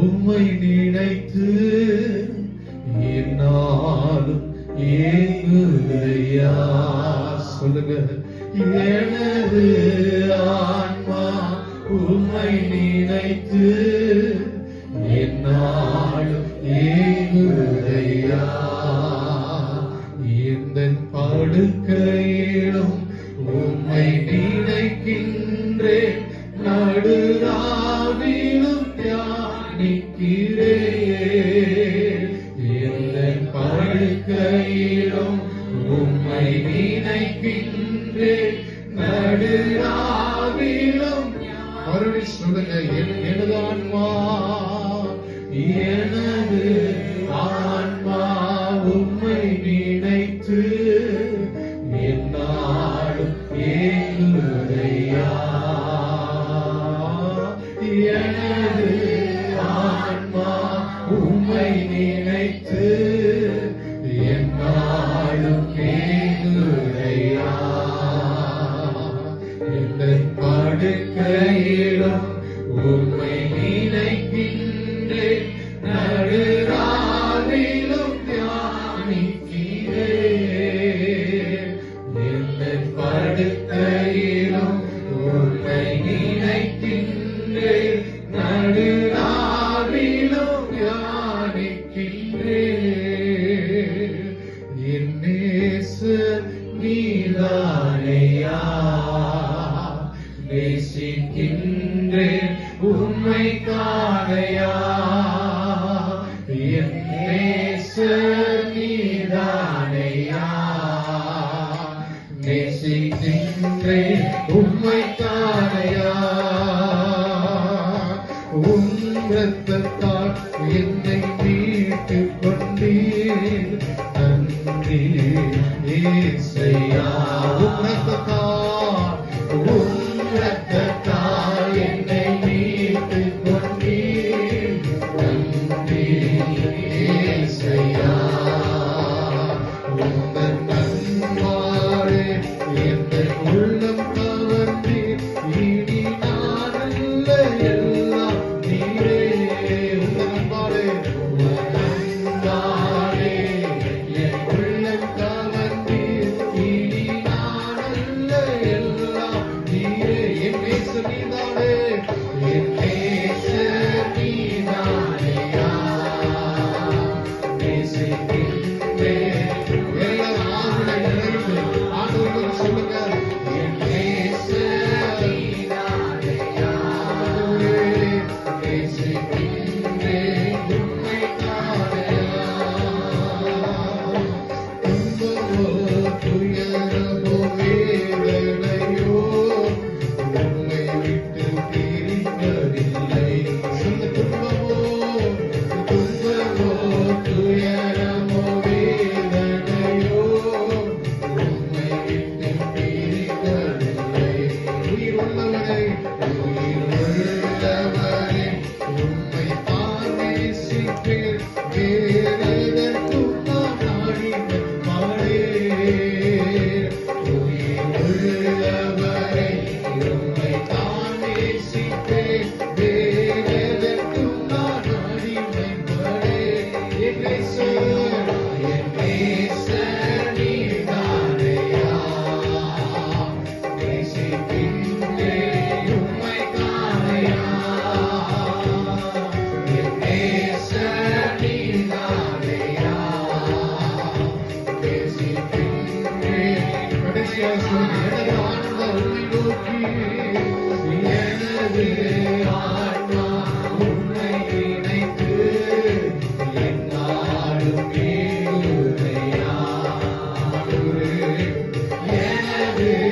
உம்மை நினைத்து என்னாலும் ஏங்குதையா சொல்லுங்க. எனது ஆன்மா உம்மை நினைத்து என்னாலும் ஏங்குதையா எந்த படுக்கையிலும் உம்மை நினைக்கின்றேன். நடுராவிலும் தியானிக்கிறேன் இந்த படுக்கையிலும் உம்மை நினைக்கின்றேன் நடுராவிலும் மறுபடி சொல்லுங்க எனது ஆன்மா எனது நீதானையா? நேசிக்கின்றேன் உம்மை காணையா என் நேசர் நீதானையா? நேசிக்கின்றேன் காணையா Yes, the head of the Hare Hare.